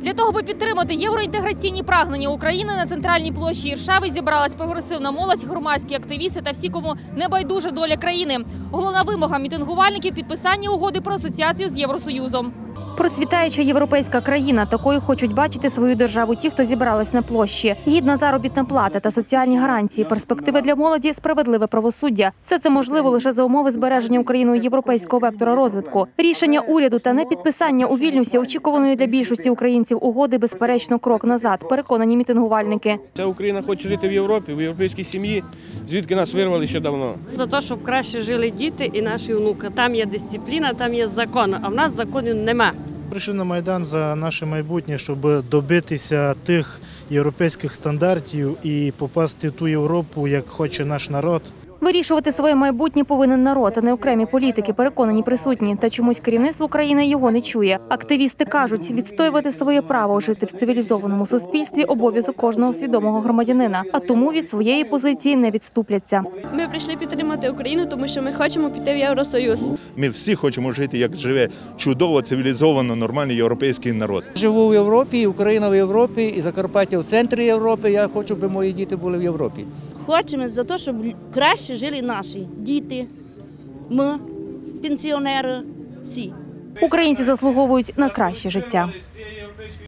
Для того, аби підтримати євроінтеграційні прагнення України на центральній площі Іршави зібралась прогресивна молодь, громадські активісти та всі, кому не байдуже доля країни. Головна вимога мітингувальників підписання угоди про асоціацію з Євросоюзом. Процвітаюча європейська країна такою хочуть бачити свою державу ті, хто зібрались на площі. Гідна заробітна плата та соціальні гарантії, перспективи для молоді, справедливе правосуддя. Все це можливо лише за умови збереження Україною європейського вектора розвитку. Рішення уряду та непідписання у Вільнюсі очікуваної для більшості українців угоди безперечно крок назад. Переконані мітингувальники. Ця Україна хоче жити в Європі, в європейській сім'ї, звідки нас вирвали ще давно. За те, щоб краще жили діти і наші онуки. Там є дисципліна, там є закон, а в нас законів нема. Прийшли на Майдан за наше майбутнє, щоб добитися тих європейських стандартів і попасти в ту Європу, як хоче наш народ. Вирішувати своє майбутнє повинен народ, а не окремі політики, переконані присутні. Та чомусь керівництво країни його не чує. Активісти кажуть, відстоювати своє право жити в цивілізованому суспільстві обов'язок кожного свідомого громадянина, а тому від своєї позиції не відступляться. Ми прийшли підтримати Україну, тому що ми хочемо піти в Євросоюз. Ми всі хочемо жити, як живе чудово, цивілізовано, нормальний європейський народ. Живу в Європі, Україна в Європі, і Закарпаття в центрі Європи. Я хочу, щоб мої діти були в Європі. Хочемо за те, щоб краще жили наші діти, ми, пенсіонери, всі. Українці заслуговують на краще життя.